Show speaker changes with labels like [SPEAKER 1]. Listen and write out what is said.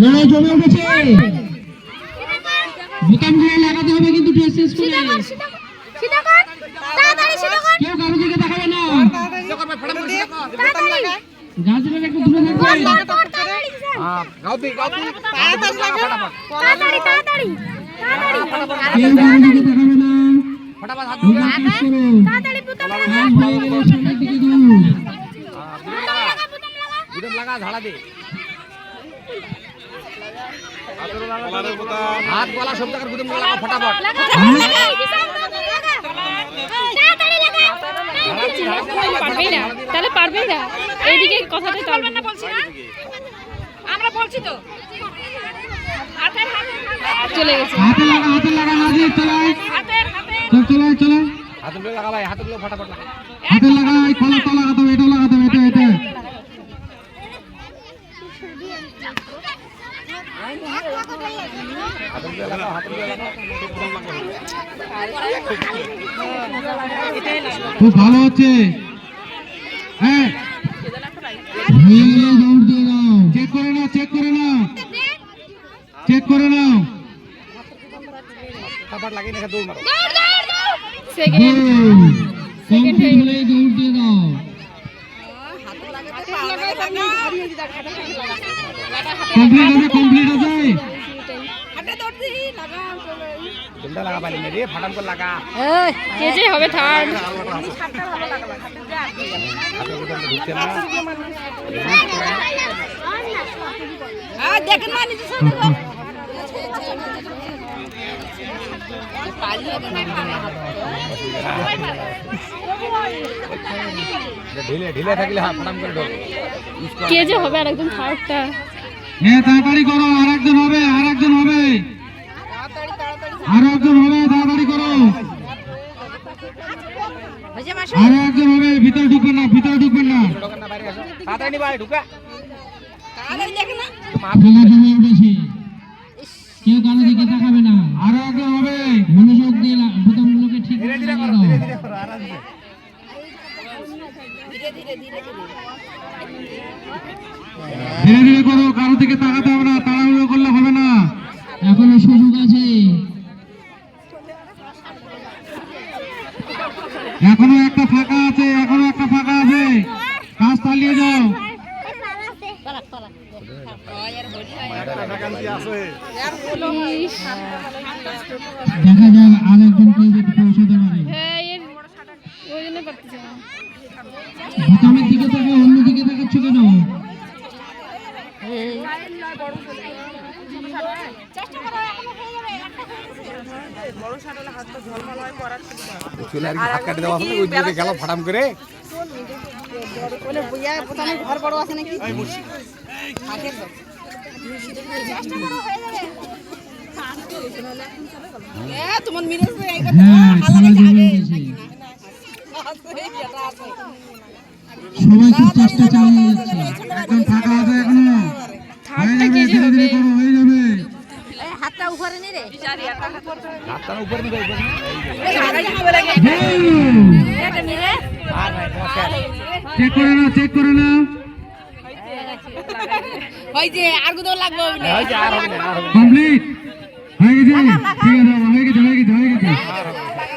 [SPEAKER 1] লড়াই জমে উঠেছে। বোতামগুলো লাগাতে হবে কিন্তু ড্রেস শেষ করে। কেউ কারও দিকে তাকাবে না। একটু দূরে থাকবে বোতাম
[SPEAKER 2] বোতাম বোতাম বোতাম
[SPEAKER 3] ঝাড়া দে। হাত গলা সব জায়গার বিদম লাগা ফটাফট।
[SPEAKER 2] লাগা লাগা লাগা লাগা
[SPEAKER 4] তাহলে পারবেই না। এইদিকে কথাটা চলবে না
[SPEAKER 2] বলছি না আমরা বলছি তো।
[SPEAKER 4] চলে গেছে।
[SPEAKER 1] হাতে লাগা হাতে লাগা
[SPEAKER 2] হাতের
[SPEAKER 1] চল
[SPEAKER 3] হাতগুলো লাগা ভাই হাতগুলো ফটাফট লাগা
[SPEAKER 1] হাতে লাগা এই এটা হবে এটা এটা। খুব ভালো হচ্ছে। হ্যাঁ। হয়ে চেক করে নাও চেক করে নাও। চেক করে নাও।
[SPEAKER 3] ফটাফট লাগিয়ে রেখে দৌড়। মারো
[SPEAKER 4] সেকেন্ড
[SPEAKER 1] কমপ্লিট হলেই দৌড় দিয়ে দাও কমপ্লিট আছে কমপ্লিট আছে
[SPEAKER 3] তিনটা লাগা পাইলি রে ফটাফট করে লাগা।
[SPEAKER 4] কে যে হবে থার্ড
[SPEAKER 3] ঢিলে ঢিলে থাকলে হাত ফটাম করে ঢোক।
[SPEAKER 4] কে যে হবে আর একদম থার্ডটা
[SPEAKER 1] হ্যাঁ তাড়াতাড়ি করো আর একজন হবে আর একজন হবে। আর একজন হবে তাড়াতাড়ি করো। আর একজন হবে ভিতরে ঢুকবেন না ভিতরে ঢুকবেন না।
[SPEAKER 3] না তাড়াতাড়ি নি। ভাই ঢুকা
[SPEAKER 1] জায়গা জমে উঠেছে কেউ কারও দিকে তাকাবে না। আর একজন হবে। মনোযোগ দিয়ে বোতামগুলোকে ঠিক করে দাও। ধীরে ধীরে করো কারও দিকে তাকাতে হবে না তাড়াহুড়ো করলে হবে না। এখনও সুযোগ আছে। এখনও একটা ফাঁকা আছে এখনও একটা ফাঁকা আছে। কাজ চালিয়ে যাও। দেখা যাক আর একজন কেউ যদি পৌঁছাতে পারে বোতামের দিকে তাকে অন্য তাকাচ্ছ কেন
[SPEAKER 3] চলে আর হাত কাটে দেওয়া হবে ওই দিকে গেল ফাটাম করে
[SPEAKER 1] হ্যাঁ খেলা জমে উঠেছে সবাই খুব চেষ্টা চালিয়ে একদম ফাঁকা আছে এখনও হয়ে হয়ে চেক করে নাও চেক করে নাও
[SPEAKER 3] এই যে আর আর হবে না।
[SPEAKER 1] কমপ্লিট হয়ে গেছে হয়ে গেছে হয়ে গেছে হয়ে গেছে।